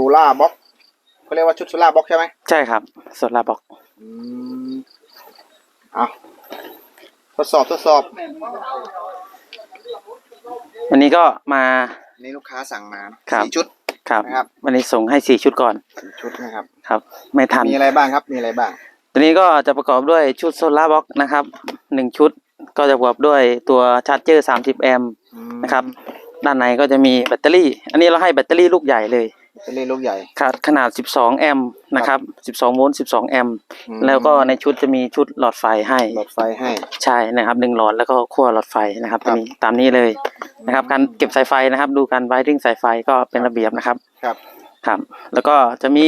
ชุดโซล่าบ็อกเขาเรียกว่าชุดโซล่าบ็อกใช่ไหมใช่ครับโซลาร์บอกอืมเอาทดสอบทดสอบวันนี้ก็มานี่ลูกค้าสั่งมานะครับสี่ชุด ครับนะครับ วันนี้ส่งให้สี่ชุดก่อนสี่ชุดนะครับ ครับ ไม่ทันมีอะไรบ้างครับ มีอะไรบ้างตัวนี้ก็จะประกอบด้วยชุดโซลาร์บ็อกนะครับหนึ่งชุดก็จะประกอบด้วยตัวชาร์จเจอร์ 30 แอมป์อืมนะครับ ด้านในก็จะมีแบตเตอรี่ อันนี้เราให้แบตเตอรี่ลูกใหญ่เลย เป็นเล่นลูกใหญ่ ครับขนาด 12 แอมป์นะครับ 12 โวลต์ 12 แอมป์ อืม แล้วก็ในชุดจะมีชุดหลอดไฟให้ หลอดไฟให้ ใช่นะครับหนึ่งหลอดแล้วก็ขั้วหลอดไฟนะครับครัตัวบนี้ตามนี้เลยนะครับ การเก็บสายไฟนะครับ ดูการไวริ่งสายไฟก็เป็นระเบียบนะครับ ครับครับ แล้วก็จะมี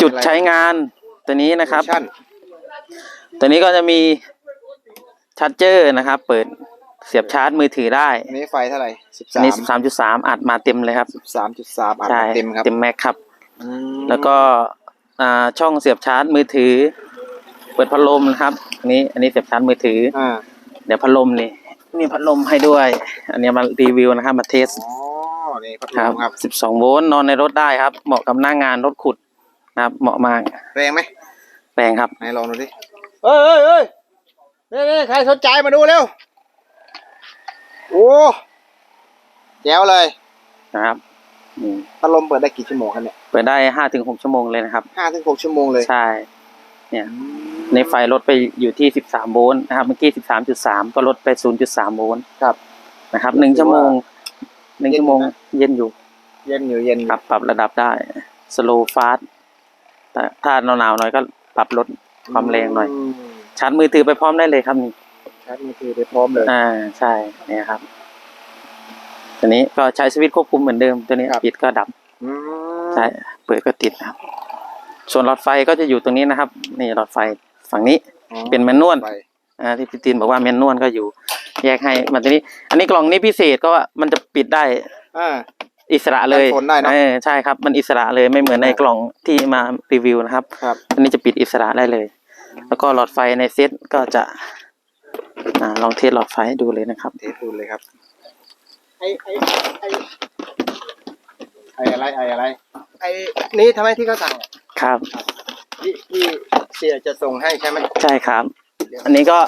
จุดใช้งานตัวนี้นะครับชั่นตัวนี้ก็จะมีชาร์จเจอร์นะครับ เปิด เสียบชาร์จมือถือได้อันนี้ไฟเท่าไหร่สิบอัสานมนี้13.3อัดมาเต็มเลยครับสิบสามจุดสามอัดใช่เต็มครับเต็มแม็กครับ อืมแล้วก็อ่าช่องเสียบชาร์จมือถือ เปิดพัดลมนะครับอันนี้อันนี้เสียบชาร์จมือถือ อ่าเดี๋ยวพัดลมนี่มีพัดลมให้ด้วย อันนี้มารีวิวนะครับมาเทสอ๋อนี่พัดคลรับมครับสิบสองโวลต์นอนในรถได้ครับ เหมาะกับหน้างานรถขุดนะครับ เหมาะมากแรงไหมแรงครับ ไหนลองดูดิเอ้ยเอ้ยเอ้ยนี่นี่ใครสนใจมาดูเร็ว โอ้แจ๋วเลยนะครับอืมพัดลมเปิดได้กี่ชั่วโมงครับเนี่ยเปิดได้ห้าถึงหกชั่วโมงเลยนะครับ ห้าถึงหกชั่วโมงเลยใช่ เนี่ย ในไฟลดไปอยู่ที่สิบสามโวลต์นะครับ เมื่อกี้สิบสามจุดสามก็ลดไปศูนย์จุดสามโวลต์ครับ นะครับหนึ่งชั่วโมงหนึ่งชั่วโมงเย็นอยู่ เย็นอยู่เย็นอคยู่รับปรับระดับได้ slow fast แต่ถ้าหนาวๆหน่อยก็ปรับลดความแรงหน่อย ม ชาร์จมือถือไปพร้อมได้เลยครับนี่ ชาร์จมือถือไปพร้อมเลย อ่าใช่เนี่ยครับ ตัวนี้ก็ใช้สวิตช์ควบคุมเหมือนเดิมตัวนี้ครับ ปิดก็ดับอืมใช่เปิดก็ติดนะครับ ส่วนหลอดไฟก็จะอยู่ตรงนี้นะครับ นี่หลอดไฟฝั่งนี้อ๋อเป็นแมนนวลไฟอ่าที่พี่ตีนบอกว่าแมนนวลก็อยู่ แยกให้มันตัวนี้ อันนี้กล่องนี้พิเศษก็ว่ามันจะปิดได้อ่า อิสระเลยกันฝนได้เนอะออใช่ครับ มันอิสระเลยไม่เหมือนในกล่องที่มารีวิวนะครับ ครับ อันนี้จะปิดอิสระได้เลย แล้วก็หลอดไฟในเซตก็จะ อ่าลองเทสหลอดไฟให้ดูเลยนะครับ เทสดูเลยครับไอไอไอไออะไรไออะไร ไอนี้ทำไมที่เขาสั่งอะครับ ที่ที่เสียจะส่งให้ใช่ไหมใช่ครับ อันนี้ก็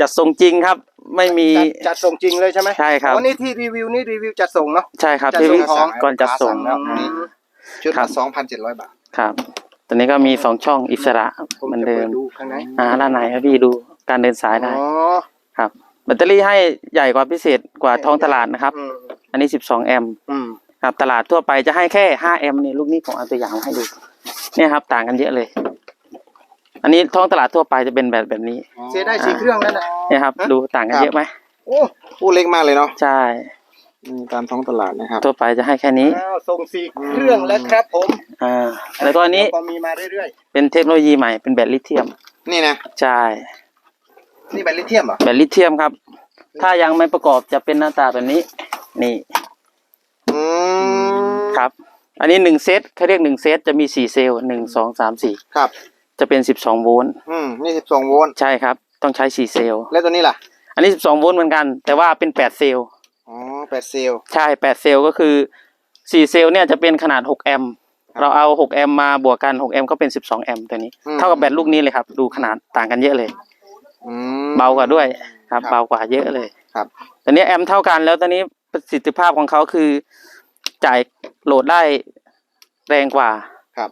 จัดส่งจริงครับ ไม่มี จัดจัดส่งจริงเลยใช่ไหมใช่ครับ อ๋อนี่ที่รีวิวนี่รีวิวจัดส่งเนาะ ใช่ครับจัดที่ส่งของ ก่อนจัดส่งแล้วอ่าชุดครัละบ สองพันเจ็ดร้อยบาทครับ ตัวนี้ก็มีสองช่องอิสระผมเหมือนจะเดิเปิมดดูข้างในอ่าด้านไหนครับพี่ดู การเดินสายได้อ๋อครับ แบตเตอรี่ให้ใหญ่กว่าพิเศษกว่าท้องตลาดนะครับ อืมอันนี้สิบสองแอมป์อืมครับตลาดทั่วไปจะให้แค่ห้าแอมป์นี่ลูกนี้ผมเอาตัวอย่างมาให้ดูเนี่ยครับ ต่างกันเยอะเลย อันนี้ท้องตลาดทั่วไปจะเป็นแบบแบบนี้เสียได้สี่เครื่องนั่นแหละ เนี่ยครับดูต่างกันเยอะไหมโอ้พูดเล็กมากเลยเนาะใช่อืมตามท้องตลาดนะครับ ทั่วไปจะให้แค่นี้อ้าวส่งสี่เครื่องแล้วครับผมอ่าแล้วก็อันนี้ก็มีมาเรื่อยเป็นเทคโนโลยีใหม่เป็นแบตลิเธียมๆนี่นะใช่ นี่แบตลิเทียมเหรอแบตลิเธียมครับ ถ้ายังไม่ประกอบจะเป็นหน้าตาแบบนี้ นี่อืมครับ อันนี้หนึ่งเซตเขาเรียกหนึ่งเซตจะมีสี่เซลล์หนึ่งสองสามสี่ครับ จะเป็นสิบสองโวลต์อืมนี่สิบสองโวลต์ใช่ครับ ต้องใช้สี่เซลล์แล้วตัวนี้ล่ะ อันนี้สิบสองโวลต์เหมือนกัน แต่ว่าเป็นแปดเซลล์อ๋อแปดเซลล์ใช่แปดเซลล์ก็คือสี่เซลล์เนี่ยจะเป็นขนาดหกแอมป์เราเอาหกแอมป์มาบวกกันหกแอมป์ก็เป็นสิบสองแอมป์ตัวนี้ เท่ากับแบตลูกนี้เลยครับ ดูขนาดต่างกันเยอะเลย อืม เบากว่าด้วยครับ ครับเบากว่าเยอะเลยครับ ตอนนี้แอมป์เท่ากันแล้วตอนนี้ประสิทธิภาพของเขาคือ จ่ายโหลดได้แรงกว่า ครับ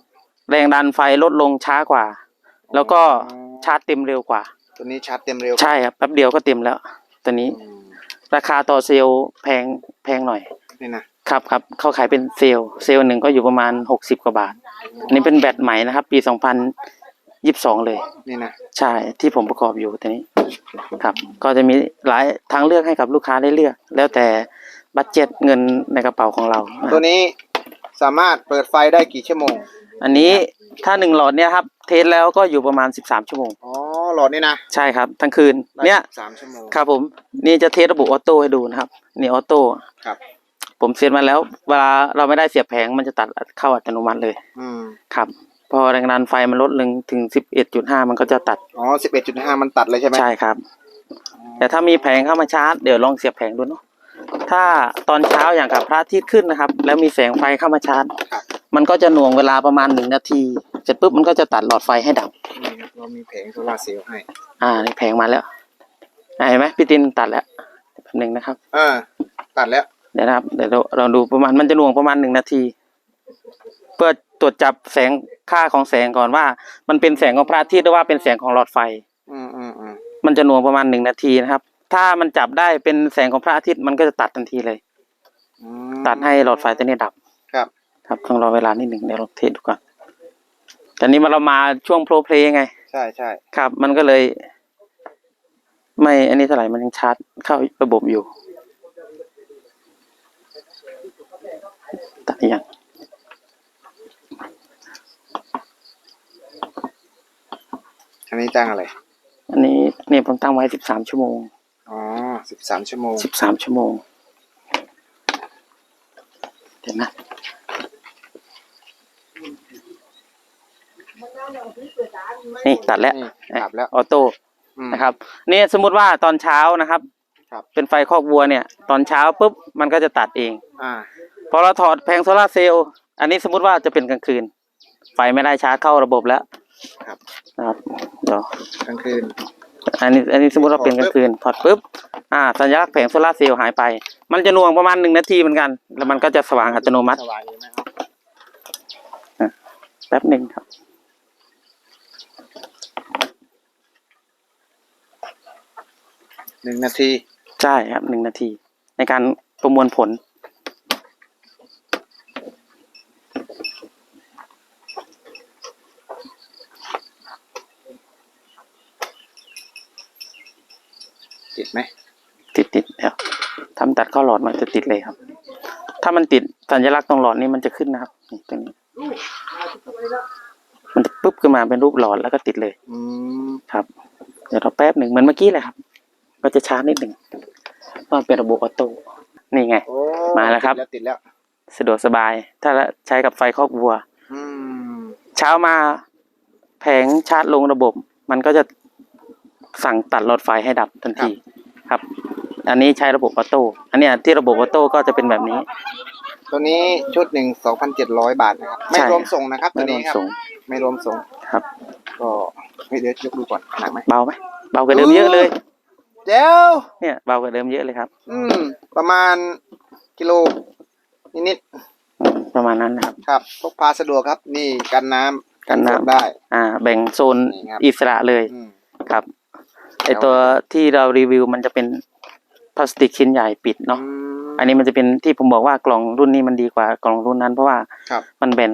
แรงดันไฟลดลงช้ากว่า แล้วก็ชาร์จเต็มเร็วกว่า ตัวนี้ชาร์จเต็มเร็วใช่ครับแป๊บเดียวก็เต็มแล้วตัวนี้ อืมราคาต่อเซลล์แพงแพงหน่อย นี่นะครับครับเขาขายเป็นเซลล์เซลล์หนึ่งก็อยู่ประมาณหกสิบกว่าบาทอันนี้เป็นแบตใหม่นะครับ ปีสองพัน ยี่สิบสองเลย นี่นะใช่ที่ผมประกอบอยู่ตัวนี้ครับ ก็จะมีหลายทางเลือกให้กับลูกค้าได้เลือก แล้วแต่บัตเจ็ตเงินในกระเป๋าของเราตัวนี้สามารถเปิดไฟได้กี่ชั่วโมง อันนี้ถ้าหนึ่งหลอดเนี่ยครับ เทสแล้วก็อยู่ประมาณสิบสามชั่วโมง อ๋อหลอดนี่นะใช่ครับทั้งคืนได้เนี่ยสามชั่วโมงครับผมนี่จะเทสระบบออโต้ให้ดูนะครับนี่ออโต้ครับผมเซตมาแล้ว เวลาเราไม่ได้เสียบแผงมันจะตัดเข้าอัตโนมัติเลย อืมครับ พอแรงดันไฟมันลดลงถึงสิบเอ็ดจุดห้ามันก็จะตัด อ๋อสิบเอ็ดจุดห้ามันตัดเลยใช่ไหมใช่ครับ แต่ถ้ามีแผงเข้ามาชาร์จเดี๋ยวลองเสียบแผงดูเนาะถ้าตอนเช้าอย่างกับพระอาทิตย์ขึ้นนะครับ แล้วมีแสงไฟเข้ามาชาร์จครับมันก็จะหน่วงเวลาประมาณหนึ่งนาที เสร็จปุ๊บมันก็จะตัดหลอดไฟให้ดับนี่ครับเรามีแผงโซลาร์เซลล์ให้ อ่านี่แผงมาแล้วอ่าเห็นไหมพี่ตินตัดแล้วแป๊บหนึ่งนะครับเออตัดแล้วเดี๋ยวนะครับเดี๋ยวเราเราดูประมาณมันจะหน่วงประมาณหนึ่งนาที เพื่อ ตรวจจับแสงค่าของแสงก่อนว่า มันเป็นแสงของพระอาทิตย์หรือว่าเป็นแสงของหลอดไฟ อืมอืมอืมมันจะหน่วงประมาณหนึ่งนาทีนะครับ ถ้ามันจับได้เป็นแสงของพระอาทิตย์มันก็จะตัดทันทีเลย อืม ตัดให้หลอดไฟตัวนี้ดับครับ ครับต้องรอเวลานิดหนึ่งเดี๋ยวเราเทสดูก่อนแต่นี้มันเรามาช่วงโปรเพลย์ไง ใช่ใช่ครับ มันก็เลย ไม่อันนี้เท่าไหร่มันยังชาร์จเข้าระบบอยู่ตัดยัง นนี้ตั้งอะไร อันนี้เนี่ยผมตั้งไว้สิบสามชั่วโมง อ๋อสิบสามชั่วโมงสิบสามชั่วโมง เดี๋ยวนะนี่ตัดแล้วนี่ตัดแล้วออโต้อืมนะครับนี่สมมุติว่าตอนเช้านะครับครับ เป็นไฟคอกวัวเนี่ย ตอนเช้าปุ๊บมันก็จะตัดเองอ่าพอเราถอดแผงโซลาร์เซลล์อันนี้สมมุติว่าจะเป็นกลางคืน ไฟไม่ได้ชาร์จเข้าระบบแล้ว ครับนะครับเดี๋ยวกลางคืน อันนี้อันนี้สมมติว่าเป็นกลางคืนถอดปุ๊บอ่าสัญลักษณ์แผงโซลาร์เซลล์หายไป มันจะหน่วงประมาณหนึ่งนาทีเหมือนกัน แล้วมันก็จะสว่างอัตโนมัติสว่างอยู่ไหมครับแป๊บหนึ่งครับหนึ่งนาที ใช่ครับหนึ่งนาที ในการประมวลผล ดไหมติดติดเดี๋ยวทำตัดเข้าหลอดมันจะติดเลยครับ ถ้ามันติดสัญลักษณ์ตรงหลอดนี้มันจะขึ้นนะครับนี่ตรงนี้ มันจะปุ๊บขึ้นมาเป็นรูปหลอดแล้วก็ติดเลย อืมครับ เดี๋ยวเราแป๊บหนึ่งเหมือนเมื่อกี้เลยครับ ก็จะช้านิดหนึ่งว่าเป็นระบบออโต้นี่ไงโอ้มาแล้วครับติดแล้วติดแล้ว สะดวกสบาย ถ้าใช้กับไฟคอกวัวอืมเช้ามาแผงชาร์จลงระบบ มันก็จะสั่งตัดหลอดไฟให้ดับทันที ครับ อันนี้ใช้ระบบออโต้อันเนี้ยที่ระบบออโต้ก็จะเป็นแบบนี้ ตัวนี้ชุดหนึ่งสองพันเจ็ดร้อยบาทนะครับ ไม่ใช่ รวมส่งนะครับไม่ตัวรวนี้มครับ ส่ง ไม่รวมส่งครับ ก็เฮ้ยเดี๋ยวยกดูก่อนหนักไหม เบาไหมเบากว่าเดิมเยอะเลยเจ้วเนี่ยเบากว่าเดิมเยอะเลยครับ อืม ประมาณกิโล นิดอืมประมาณนั้นนะครับ ๆครับ พกพาสะดวกครับ นี่กันน้ำกันน้ำ ฝได้ อ่า แบ่งโซนนี่ครับ อิสระเลยอืมครับ ไอตัวที่เรารีวิวมันจะเป็นพลาสติกชิ้นใหญ่ปิดเนาะอืมอันนี้มันจะเป็นที่ผมบอกว่ากล่องรุ่นนี้มันดีกว่ากล่องรุ่นนั้น เพราะว่าครับมันแบ่ง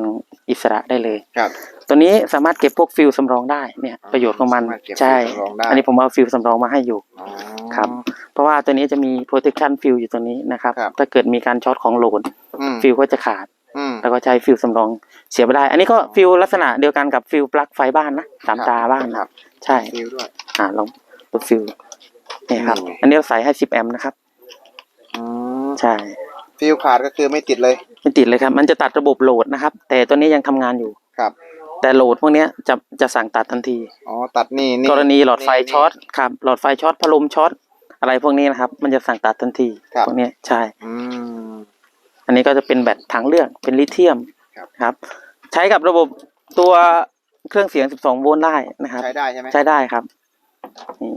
อิสระได้เลยครับ ตัวนี้สามารถเก็บพวกฟิลสำรองได้เนี่ย ประโยชน์ของมันสามารถเก็บใช่ฟิลสำรองได้อันนี้ผมเอาฟิลสำรองมาให้อยู่อ๋อครับ เพราะว่าตัวนี้จะมี protection ฟิลอยู่ตัวนี้นะครับครับถ้าเกิดมีการช็อตของโหลดอืมฟิลก็จะขาดอืมแล้วก็ใช้ฟิลสำรองเสียไม่ได้ อันนี้ก็ฟิลลักษณะเดียวกันกับฟิลปลั๊กไฟบ้านนะสามตาบ้านครับ ใช่ฟิลด้วยอ่าลอง ดูฟิลนี่ครับ อืม อันนี้เราใส่ให้ 10 แอมป์นะครับ อืมใช่ฟิลขาดก็คือไม่ติดเลยไม่ติดเลยครับ มันจะตัดระบบโหลดนะครับ แต่ตัวนี้ยังทำงานอยู่ ครับ แต่โหลดพวกเนี้ยจะจะสั่งตัดทันที อ๋อตัดนี่นี่กรณีหลอดไฟนี่ ช็อตครับ หลอดไฟช็อตพัดลมช็อตอะไรพวกนี้นะครับ มันจะสั่งตัดทันทีครับ พวกเนี้ยใช่ อืม อันนี้ก็จะเป็นแบตทางเลือกเป็นลิเธียมครับ ครับ ใช้กับระบบตัวเครื่องเสียง 12 โวลต์ได้นะครับ ใช้ได้ใช่ไหมใช้ได้ครับนี่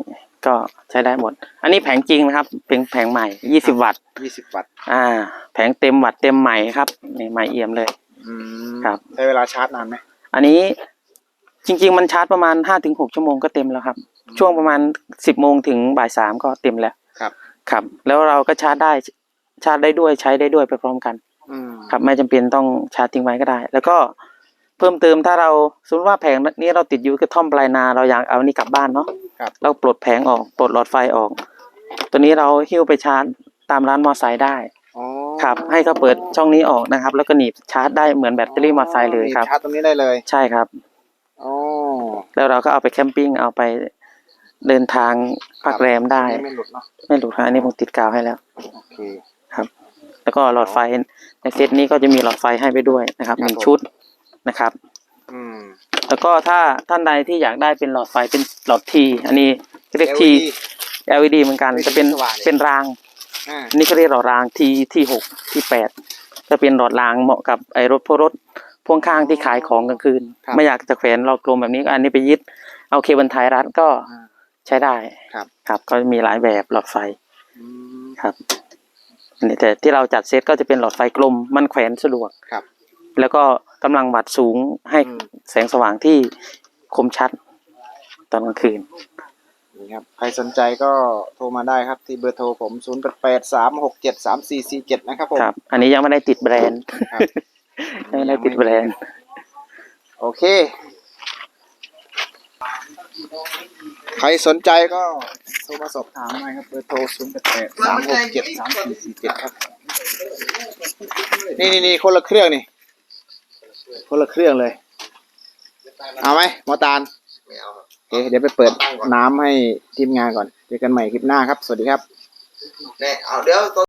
ก็ใช้ได้หมด อันนี้แผงจริงนะครับเป็นแผงใหม่20วัตต์ยี่สิบวัตต์อ่า แผงเต็มวัตต์เต็มใหม่ครับนี่ใหม่เอี่ยมเลยอืมครับใช้เวลาชาร์จนานไหมอันนี้จริง ๆ มันชาร์จประมาณ5-6ชั่วโมงก็เต็มแล้วครับ ช่วงประมาณ10โมงถึงบ่ายสามก็เต็มแล้วครับ ครับ แล้วเราก็ชาร์จได้ชาร์จได้ด้วยใช้ได้ด้วยไปพร้อมกันอืมครับไม่จำเป็นต้องชาร์จทิ้งไว้ก็ได้ แล้วก็เพิ่มเติมถ้าเราสมมติว่าแผงนี้เราติดอยู่กระท่อมปลายนาเราอยากเอานี่กลับบ้านเนาะ ครับ เราปลดแผงออก ปลดหลอดไฟออก ตัวนี้เราหิ้วไปชาร์จตามร้านมอไซค์ได้อ๋อครับ ให้เขาเปิดช่องนี้ออกนะครับ แล้วก็หนีบชาร์จได้เหมือนแบตเตอรี่มอไซค์เลยครับ ชาร์จตรงนี้ได้เลยใช่ครับ อ๋อแล้วเราก็เอาไปแคมปิ้งเอาไปเดินทางพักแรมได้อันนี้ไม่หลุดเนาะไม่หลุดครับอันนี้ผมติดกาวให้แล้ว โอเคแล้วก็หลอดไฟในเซตนี้ก็จะมีหลอดไฟให้ไปด้วยนะครับครับหนึ่งผม ชุดนะครับ อืม แล้วก็ถ้าท่านใดที่อยากได้เป็นหลอดไฟเป็นหลอดทีอันนี้เรียกที LED LED เหมือนกันไม่ใช่จะเป็นสว่างเลยเป็นรางอ่าอันนี่เขาเรียกหลอดรางที่ที่หกที่แปดจะเป็นหลอดรางเหมาะกับไอ้รถพวกรถพ่วงข้างที่ขายของกลางคืนครับไม่อยากจะแขวนหลอกลมแบบนี้ก็อันนี้ไปยึดเอาเคเบิลไทยรัดก็อ่าใช้ได้ครับครับ ก็มีหลายแบบหลอดไฟอืมครับอันนี้แต่ที่เราจัดเซตก็จะเป็นหลอดไฟกลมมันแขวนสะดวกครับ แล้วก็กำลังวัดสูงให้อืมแสงสว่างที่คมชัดตอนกลางคืนนี่ครับใครสนใจก็โทรมาได้ครับ ที่เบอร์โทรผม0 8 8 3 6 7 3 4 4 7นะครับผมครับ อันนี้ยังไม่ได้ติดแบรนด์ครับยังไม่ได้ติดแบรนด์ โอเค ใครสนใจก็โทรมาสอบถามได้ครับ เบอร์โทร 0 8 8 3 6 7 3 4 4 7 ครับ นี่นี่นี่คนละเครื่องนี่ คนละเครื่องเลย เอาไหมหมอตาลไม่เอาครับโอเคเดี๋ยวไปเปิดน้ำให้ทีมงานก่อน เจอกันใหม่คลิปหน้าครับ สวัสดีครับ เนี่ยเอาเดี๋ยว